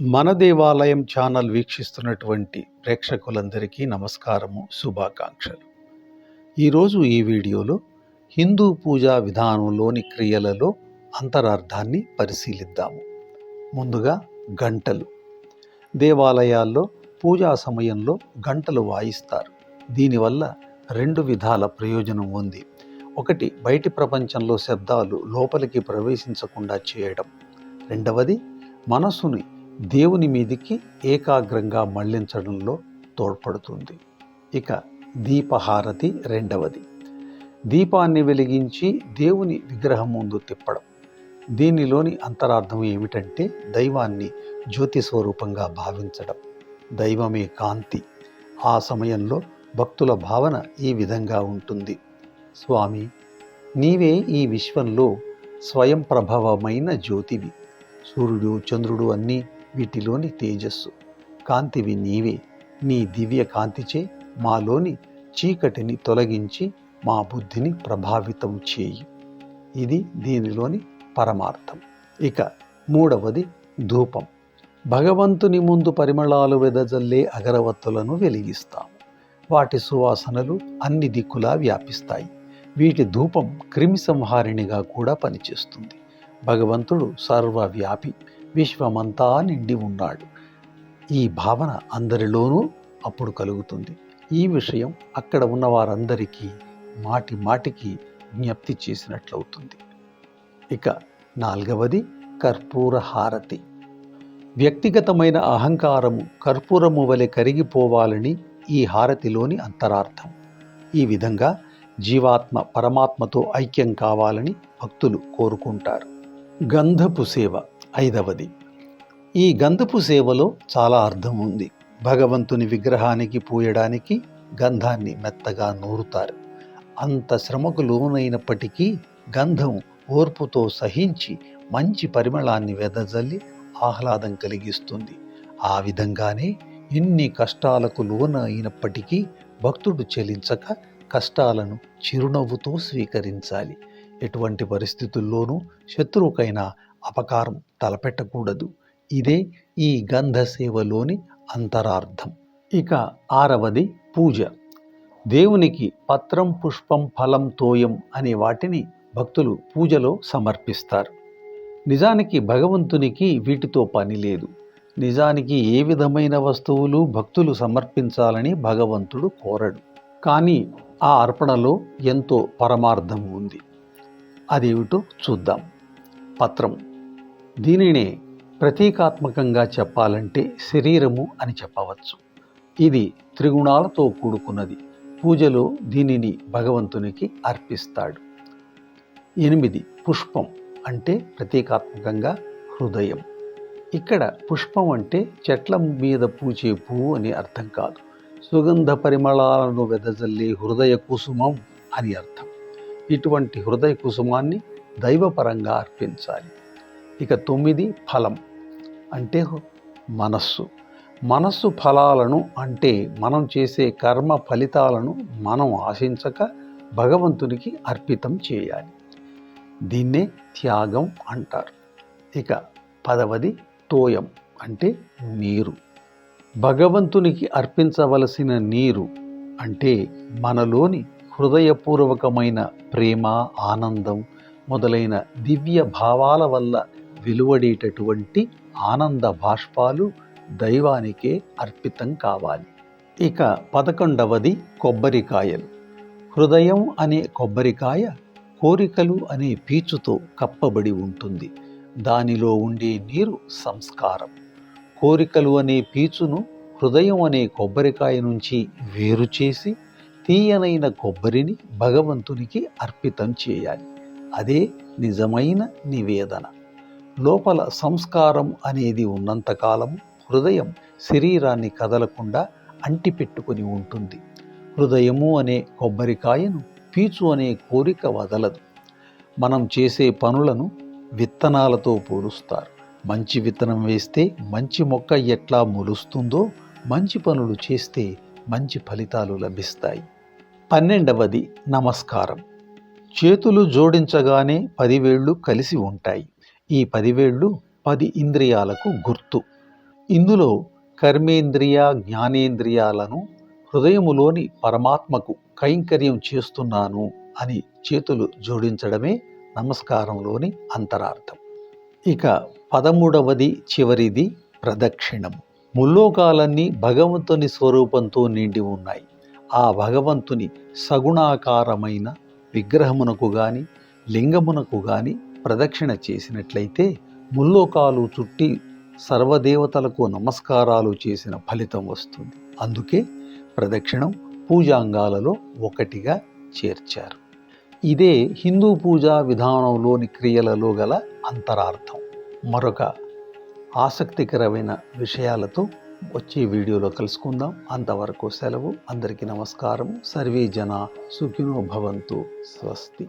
మన దేవాలయం ఛానల్ వీక్షిస్తున్నటువంటి ప్రేక్షకులందరికీ నమస్కారము శుభాకాంక్షలు. ఈరోజు ఈ వీడియోలో హిందూ పూజా విధానంలోని క్రియలలో అంతరార్థాన్ని పరిశీలిద్దాము. ముందుగా గంటలు. దేవాలయాల్లో పూజా సమయంలో గంటలు వాయిస్తారు. దీనివల్ల రెండు విధాల ప్రయోజనం ఉంది. ఒకటి బయటి ప్రపంచంలో శబ్దాలు లోపలికి ప్రవేశించకుండా చేయడం. రెండవది మనసుని దేవుని మీదికి ఏకాగ్రంగా మళ్ళించడంలో తోడ్పడుతుంది. ఇక దీపహారతి రెండవది. దీపాన్ని వెలిగించి దేవుని విగ్రహం ముందు తిప్పడం. దీనిలోని అంతరార్థం ఏమిటంటే దైవాన్ని జ్యోతి స్వరూపంగా భావించడం. దైవమే కాంతి. ఆ సమయంలో భక్తుల భావన ఈ విధంగా ఉంటుంది. స్వామి నీవే ఈ విశ్వంలో స్వయం ప్రభావమైన జ్యోతివి. సూర్యుడు చంద్రుడు అన్నీ వీటిలోని తేజస్సు. కాంతివి నీవే. నీ దివ్య కాంతిచే మాలోని చీకటిని తొలగించి మా బుద్ధిని ప్రభావితం చేయి. ఇది దీనిలోని పరమార్థం. ఇక మూడవది ధూపం. భగవంతుని ముందు పరిమళాలు వెదజల్లే అగరవత్తులను వెలిగిస్తాము. వాటి సువాసనలు అన్ని దిక్కులా వ్యాపిస్తాయి. వీటి ధూపం క్రిమి సంహారిణిగా కూడా పనిచేస్తుంది. భగవంతుడు సర్వవ్యాపి విశ్వమంతా నిండి ఉన్నాడు. ఈ భావన అందరిలోనూ అప్పుడు కలుగుతుంది. ఈ విషయం అక్కడ ఉన్న వారందరికీ మాటి మాటికి జ్ఞప్తి చేసినట్లవుతుంది. ఇక నాలుగవది కర్పూర హారతి వ్యక్తిగతమైన అహంకారము కర్పూరము వలె కరిగిపోవాలని ఈ హారతిలోని అంతరార్థం. ఈ విధంగా జీవాత్మ పరమాత్మతో ఐక్యం కావాలని భక్తులు కోరుకుంటారు. గంధపు సేవ. ఐదవది. ఈ గంధపు సేవలో చాలా అర్థం ఉంది. భగవంతుని విగ్రహానికి పూయడానికి గంధాన్ని మెత్తగా నూరుతారు. అంత శ్రమకు లోనైనప్పటికీ గంధం ఓర్పుతో సహించి మంచి పరిమళాన్ని వెదజల్లి ఆహ్లాదం కలిగిస్తుంది. ఆ విధంగానే ఎన్ని కష్టాలకు లోన అయినప్పటికీ భక్తుడు చెలించక కష్టాలను చిరునవ్వుతో స్వీకరించాలి. ఎటువంటి పరిస్థితుల్లోనూ శత్రువుకైనా అపకారం తలపెట్టకూడదు. ఇదే ఈ గంధ సేవలోని అంతరార్థం. ఇక ఆరవది పూజ. దేవునికి పత్రం పుష్పం ఫలం తోయం అనే వాటిని భక్తులు పూజలో సమర్పిస్తారు. నిజానికి భగవంతునికి వీటితో పని లేదు. నిజానికి ఏ విధమైన వస్తువులు భక్తులు సమర్పించాలని భగవంతుడు కోరడు. కానీ ఆ అర్పణలో ఎంతో పరమార్థం ఉంది. అదేమిటో చూద్దాం. పత్రం. దీనినే ప్రతీకాత్మకంగా చెప్పాలంటే శరీరము అని చెప్పవచ్చు. ఇది త్రిగుణాలతో కూడుకున్నది. పూజలో దీనిని భగవంతునికి అర్పిస్తాడు. ఎనిమిది పుష్పం అంటే ప్రతీకాత్మకంగా హృదయం. ఇక్కడ పుష్పం అంటే చెట్ల మీద పూచే పువ్వు అని అర్థం కాదు. సుగంధ పరిమళాలను వెదజల్లే హృదయ కుసుమం అని అర్థం. ఇటువంటి హృదయ కుసుమాన్ని దైవపరంగా అర్పించాలి. ఇక తొమ్మిది ఫలం అంటే మనస్సు. మనస్సు ఫలాలను అంటే మనం చేసే కర్మ ఫలితాలను మనం ఆశించక భగవంతునికి అర్పితం చేయాలి. దీన్నే త్యాగం అంటారు. ఇక పదవది తోయం అంటే నీరు. భగవంతునికి అర్పించవలసిన నీరు అంటే మనలోని హృదయపూర్వకమైన ప్రేమ ఆనందం మొదలైన దివ్య భావాల వల్ల వెలువడేటటువంటి ఆనంద బాష్పాలు దైవానికే అర్పితం కావాలి. ఇక పదకొండవది కొబ్బరికాయలు. హృదయం అనే కొబ్బరికాయ కోరికలు అనే పీచుతో కప్పబడి ఉంటుంది. దానిలో ఉండే నీరు సంస్కారం. కోరికలు అనే పీచును హృదయం అనే కొబ్బరికాయ నుంచి వేరు చేసి తీయనైన కొబ్బరిని భగవంతునికి అర్పితం చేయాలి. అదే నిజమైన నివేదన. లోపల సంస్కారం అనేది ఉన్నంతకాలం హృదయం శరీరాన్ని కదలకుండా అంటిపెట్టుకుని ఉంటుంది. హృదయము అనే కొబ్బరికాయను పీచు అనే కోరిక వదలదు. మనం చేసే పనులను విత్తనాలతో పోలుస్తారు. మంచి విత్తనం వేస్తే మంచి మొక్క ఎట్లా మొలుస్తుందో మంచి పనులు చేస్తే మంచి ఫలితాలు లభిస్తాయి. పన్నెండవది నమస్కారం. చేతులు జోడించగానే పదివేళ్ళు కలిసి ఉంటాయి. ఈ పదివేళ్ళు పది ఇంద్రియాలకు గుర్తు. ఇందులో కర్మేంద్రియ జ్ఞానేంద్రియాలను హృదయములోని పరమాత్మకు కైంకర్యం చేస్తున్నాను అని చేతులు జోడించడమే నమస్కారంలోని అంతరార్థం. ఇక పదమూడవది చివరిది ప్రదక్షిణం. ముల్లోకాలన్నీ భగవంతుని స్వరూపంతో నిండి ఉన్నాయి. ఆ భగవంతుని సగుణాకారమైన విగ్రహమునకు గాని లింగమునకు గాని ప్రదక్షిణ చేసినట్లయితే ముల్లోకాలు చుట్టి సర్వదేవతలకు నమస్కారాలు చేసిన ఫలితం వస్తుంది. అందుకే ప్రదక్షిణం పూజాంగాలలో ఒకటిగా చేర్చారు. ఇదే హిందూ పూజా విధానంలోని క్రియలలో గల అంతరార్థం. మరొక ఆసక్తికరమైన విషయాలతో వచ్చే వీడియోలో కలుసుకుందాం. అంతవరకు సెలవు. అందరికీ నమస్కారం సర్వే జన సుఖినో భవంతు. స్వస్తి.